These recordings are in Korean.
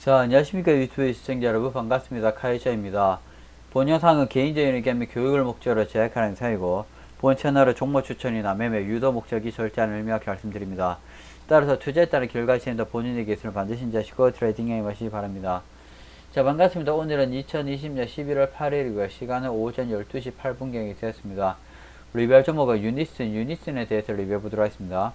자, 안녕하십니까 유튜브 시청자 여러분 반갑습니다. 카이자입니다. 본 영상은 개인적인 의견 및 교육을 목적으로 제작하는 영상이고 본 채널의 종목 추천이나 매매 유도 목적이 절대 아닌 의미와 말씀드립니다. 따라서 투자에 따른 결과 시행도 본인의 기술을 반드시 인지하시고 트레이딩에 임하시기 바랍니다. 자 반갑습니다. 오늘은 2020년 11월 8일이고요. 시간은 오전 12시 8분경이 되었습니다. 리뷰할 종목은 유니슨, 유니슨에 대해서 리뷰해보도록 하겠습니다.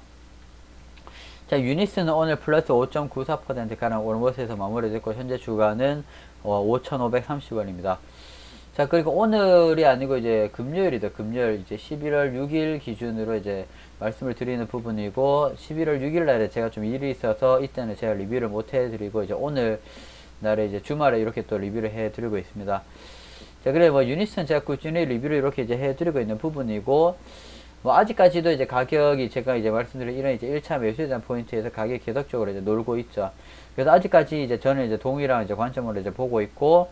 자, 유니스는 오늘 플러스 5.94%가량 오르면서 마무리됐고 현재 주가는 어, 5,530원입니다. 자, 그리고 오늘이 아니고 이제 금요일이다. 금요일 이제 11월 6일 기준으로 이제 말씀을 드리는 부분이고 11월 6일 날에 제가 좀 일이 있어서 이때는 제가 리뷰를 못 해드리고 이제 오늘 날에 이제 주말에 이렇게 또 리뷰를 해드리고 있습니다. 자, 그래 뭐 유니스는 제가 꾸준히 리뷰를 이렇게 이제 해드리고 있는 부분이고 뭐 아직까지도 이제 가격이 제가 이제 말씀드린 이런 이제 1차 매수에 대한 포인트에서 가격이 계속적으로 이제 놀고 있죠. 그래서 아직까지 이제 저는 이제 동일한 이제 관점으로 이제 보고 있고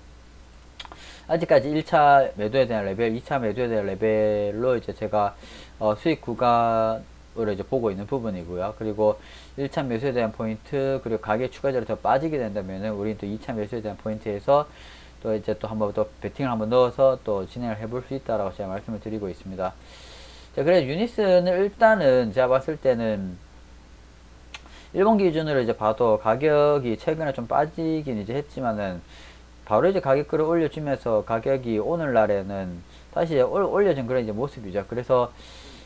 아직까지 1차 매도에 대한 레벨, 2차 매도에 대한 레벨로 이제 제가 어 수익 구간으로 이제 보고 있는 부분이고요. 그리고 1차 매수에 대한 포인트, 그리고 가격 추가적으로 더 빠지게 된다면은 우리는 또 2차 매수에 대한 포인트에서 또 이제 또 한번 더 베팅을 한번 넣어서 또 진행을 해볼 수 있다라고 제가 말씀을 드리고 있습니다. 자, 그래 유니스는 일단은 제가 봤을 때는 일본 기준으로 이제 봐도 가격이 최근에 좀 빠지긴 이제 했지만은 바로 이제 가격 끌어 올려주면서 가격이 오늘날에는 다시 올- 올려진 그런 이제 모습이죠. 그래서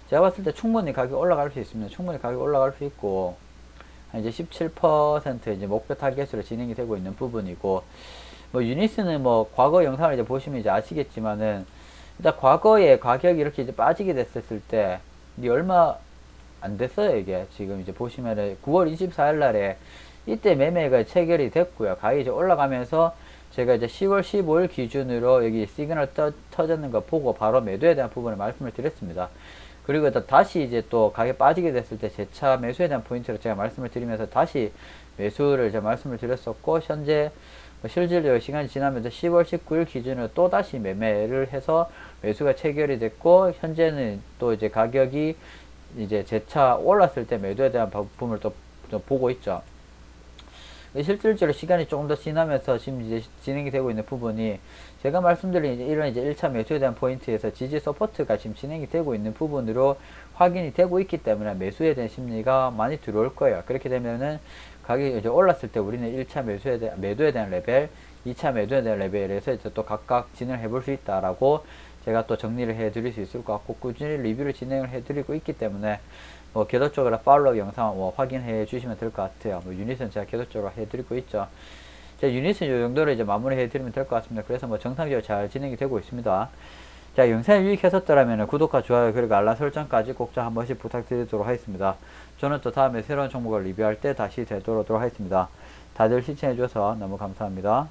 제가 봤을 때 충분히 가격 올라갈 수 있습니다. 충분히 가격 올라갈 수 있고 한 이제 17% 이제 목표 타겟으로 진행이 되고 있는 부분이고 뭐 유니스는 뭐 과거 영상을 이제 보시면 이제 아시겠지만은 일단 과거에 가격이 이렇게 이제 빠지게 됐었을 때 얼마 안 됐어요 이게. 지금 이제 보시면은 9월 24일 날에 이때 매매가 체결이 됐고요. 가격이 이제 올라가면서 제가 이제 10월 15일 기준으로 여기 시그널 떠, 터졌는 거 보고 바로 매도에 대한 부분을 말씀을 드렸습니다 그리고 또 다시 이제 또 가격 빠지게 됐을 때 재차 매수에 대한 포인트로 제가 말씀을 드리면서 다시 매수를 제가 말씀을 드렸었고 현재 뭐 실질적으로 시간이 지나면서 10월 19일 기준으로 또 다시 매매를 해서 매수가 체결이 됐고 현재는 또 이제 가격이 이제 재차 올랐을 때 매도에 대한 부분을 또, 또 보고 있죠. 실질적으로 시간이 조금 더 지나면서 지금 이제 진행이 되고 있는 부분이 제가 말씀드린 이제 이런 이제 1차 매수에 대한 포인트에서 지지 서포트가 지금 진행이 되고 있는 부분으로 확인이 되고 있기 때문에 매수에 대한 심리가 많이 들어올 거예요. 그렇게 되면은 가격이 이제 올랐을 때 우리는 1차 매수에 대한 매도에 대한 레벨, 2차 매도에 대한 레벨에서 이제 또 각각 진행을 해볼 수 있다라고 제가 또 정리를 해 드릴 수 있을 것 같고 꾸준히 리뷰를 진행을 해 드리고 있기 때문에 뭐 계속적으로 팔로우 영상 뭐 확인해 주시면 될 것 같아요. 뭐 유닛은 제가 계속적으로 해 드리고 있죠. 자, 유닛은 이 정도로 이제 마무리 해 드리면 될 것 같습니다. 그래서 뭐 정상적으로 잘 진행이 되고 있습니다. 자, 영상이 유익하셨더라면 구독과 좋아요 그리고 알람 설정까지 꼭좀한 번씩 부탁드리도록 하겠습니다. 저는 또 다음에 새로운 종목을 리뷰할 때 다시 되돌아오도록 하겠습니다. 다들 시청해 주셔서 너무 감사합니다.